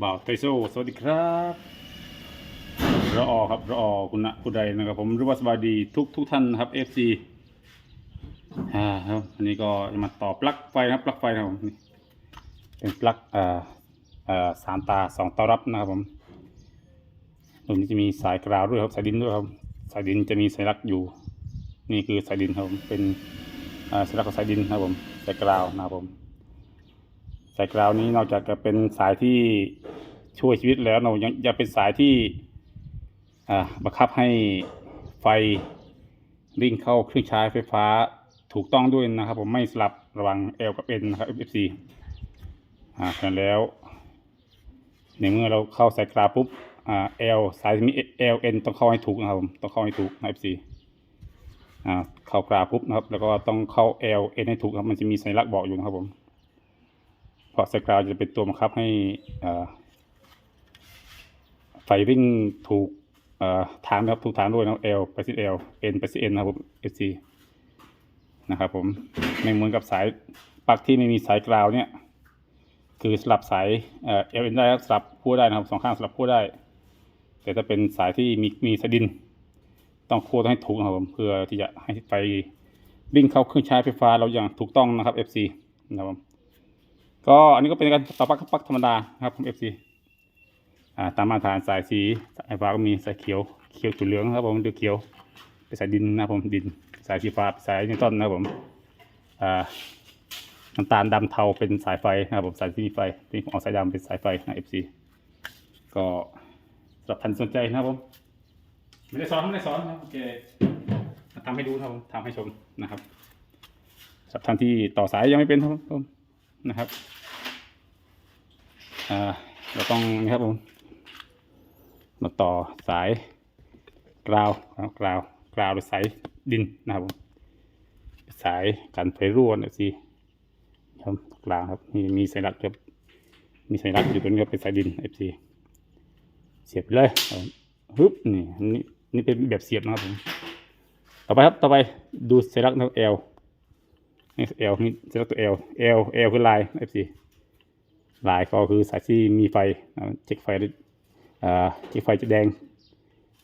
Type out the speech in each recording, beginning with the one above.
บ่าวไทโซสวัสดีครับรออครับรออคุณนะคุณใดนะครับ ผมรู้ว่าสบายดีทุกทุกท่านนะครับ FC อ่าครับอันนี้ก็จะมาต่อปลั๊กไฟนะครับปลั๊กไฟนะครับผมเป็นปลั๊กอ่าอ่าสามตาสองตารับนะครับผมตรงนี้จะมีสายกราวด้วยครับสายดินด้วยครับ สายดินจะมีสัญลักษณ์อยู่ นี่คือสายดินครับผมเป็นอ่าสัญลักษณ์ของสายดินนะครับผมสายกราวนะครับผม สายกราวนี้นอกจากจะเป็นสายที่ช่วยชีวิตแล้วเรายังยังเป็นสายที่บังคับให้ไฟวิ่งเข้าเครื่องใช้ไฟฟ้าถูกต้องด้วยนะครับ ผมไม่สลับระหว่าง L กับ N นะครับ FFC อ่าแล้ว ในเมื่อเราเข้าสายกราวปุ๊บอ่า L สายมี L N ต้องเข้าให้ถูกนะครับผมต้องเข้าให้ถูกนะ FC อ่าเข้ากราวปุ๊บนะครับ แล้วก็ต้องเข้า L N ให้ถูกครับมันจะมีสัญลักษณ์บอกอยู่นะครับผม เพราะสกราวจะเป็นตัวบังคับให้ไฟวิ่งถูกอ่าทางนะครับถูกทางด้วยนะ L ไปที่ L N ไปที่ N นะครับผม FC นะครับผมไม่เหมือนกับสายปลั๊กที่ไม่มีสายกราวเนี่ย คือสลับสายเอ่อ L N ได้ครับสลับขั้วได้นะครับสองข้างสลับขั้วได้ แต่ถ้าเป็นสายที่มีมีสดิน ต้องขั้วต้องให้ถูกนะครับผมเพื่อที่จะให้ไฟวิ่งเข้าเครื่องใช้ไฟฟ้าเราอย่างถูกต้องนะครับ FC นะครับผม ก็อันนี้ก็เป็นการต่อปลั๊กปลั๊กธรรมดานะครับผม FC อ่าตามมาตรฐานสายสีสายฟ้าก็มีสายเขียวเขียวจุดเหลืองนะครับผมดูเขียวเป็นสายดินนะผมดินสายสีฟ้าสายนิวตันนะครับผมอ่าน้ำตาลดำเทาเป็นสายไฟนะครับผมสายที่มีไฟที่ผมเอาสายดำเป็นสายไฟนะ FC ก็สำหรับท่านสนใจนะครับผมไม่ได้สอนไม่ได้สอนนะโอเคทำให้ดูครับผมทำให้ชมนะครับสำหรับท่านที่ต่อสายยังไม่เป็นครับผม นะครับเราต้องนี่ครับผมมาต่อสายกราวกราวกราวหรือสายดินนะครับผมสายกันไฟรั่วนะสิครับกลางครับมีมีสัญลักษณ์ครับมีสัญลักษณ์อยู่ตรงนี้ครับเป็นสายดิน FC เสียบไปเลยฮึบนี่นี่นี่เป็นแบบเสียบนะครับผมต่อไปครับต่อไปดูสัญลักษณ์นะครั นี่ L นี่จะตัว L L L คือลาย FC ลายก็คือสายที่มีไฟเช็คไฟอ่าเช็คไฟจะแดง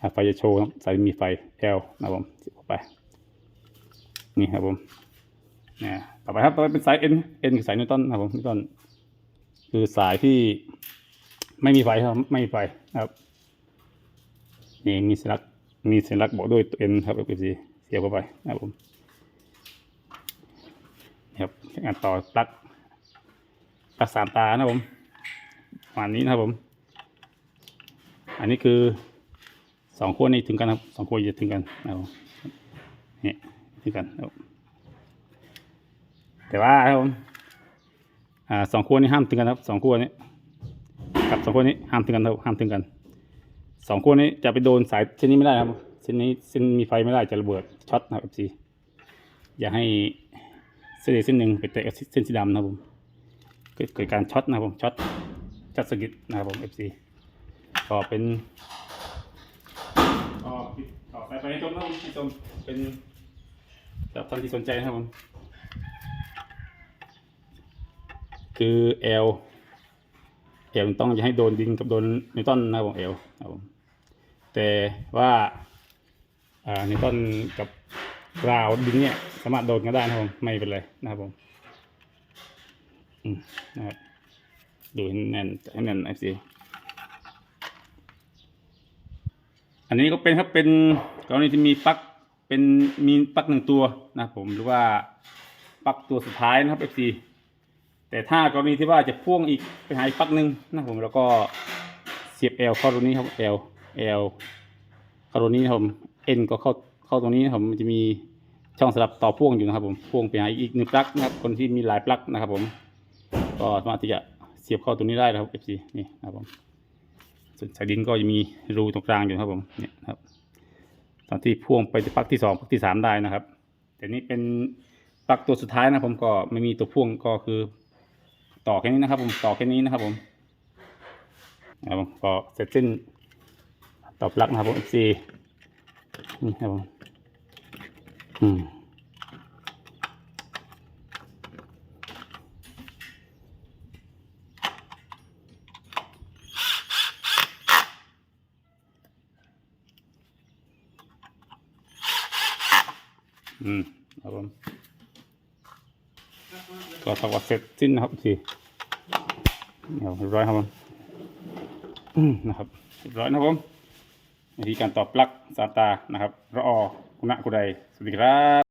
อ่าไฟจะโชว์ครับสายมีไฟ L นะครับผมเสียไปนี่ครับผมนี่ต่อไปครับต่อไปเป็นสาย N N คือสายนิวตันนะครับผมนิวตันคือสายที่ไม่มีไฟครับไม่มีไฟนะครับนี่มีสัญลักษณ์มีสัญลักษณ์บอกด้วยตัว N ครับ FC เสียบเข้าไปนะครับผม นะครับงานต่อปลั๊กปลั๊กสามตานะผมประมาณนี้นะครับผม อันนี้คือสองขั้วนี้ถึงกันครับสองขั้วจะถึงกันนะครับนี่ถึงกันนะครับแต่ว่าครับผมอ่าสองขั้วนี้ห้ามถึงกันครับสองขั้วนี้กับสองขั้วนี้ห้ามถึงกันครับห้ามถึงกันสองขั้วนี้จะไปโดนสายเส้นนี้ไม่ได้ครับเส้นนี้เส้นมีไฟไม่ได้จะระเบิดช็อตนะครับ FC อย่าให้ เส้นใดเส้นหนึ่งไปแตะกับเส้นสีดำนะครับผมเกิดการช็อตนะครับผมช็อตช็อตสะกิดนะครับผม FC ก็เป็นต่อสายไฟให้ชมนะครับให้ชมเป็นสำหรับท่านที่สนใจนะครับผมคือ L L ต้องอย่าให้โดนดินกับโดนนิวตันนะครับผม L นะครับผมแต่ว่าอ่านิวตันกับ ราวดินเนี่ยสามารถโดนกันได้นะครับผมไม่เป็นไรนะครับผมนะครับดูให้แน่นให้แน่นไอซีอันนี้ก็เป็นครับเป็นกรณีที่มีปลั๊กเป็นมีปลั๊กหนึ่งตัวนะครับผมหรือว่าปลั๊กตัวสุดท้ายนะครับ FC แต่ถ้ากรณีที่ว่าจะพ่วงอีกไปหาอีกปลั๊กหนึ่งนะครับผมแล้วก็เสียบ L เข้าตรงนี้ครับ L L เข้าตรงนี้ครับผม N ก็เข้า เข้าตรงนี้นะครับผมมันจะมีช่องสำหรับต่อพ่วงอยู่นะครับผมพ่วงไปหาอีกหนึ่งปลั๊กนะครับคนที่มีหลายปลั๊กนะครับผมก็สามารถที่จะเสียบเข้าตรงนี้ได้นะครับ FC นี่นะครับผมส่วนสายดินก็จะมีรูตรงกลางอยู่ครับผมเนี่ยครับตอนที่พ่วงไปปลั๊กที่สองปลั๊กที่สามได้นะครับ แต่นี่เป็นปลั๊กตัวสุดท้ายนะผมก็ไม่มีตัวพ่วงก็คือ ต่อแค่นี้นะครับผมต่อแค่นี้นะครับผมนะครับผมก็เสร็จสิ้นต่อปลั๊กนะครับผม FC นี่ครับผม อืมอืมครับผมก็ถักว่าเสร็จสิ้นนะครับทีเรียบร้อยครับผมนะครับเรียบร้อยนะครับผมวิธีการต่อปลั๊กซาตานะครับรอ คุณะกุไดสวัสดีครับ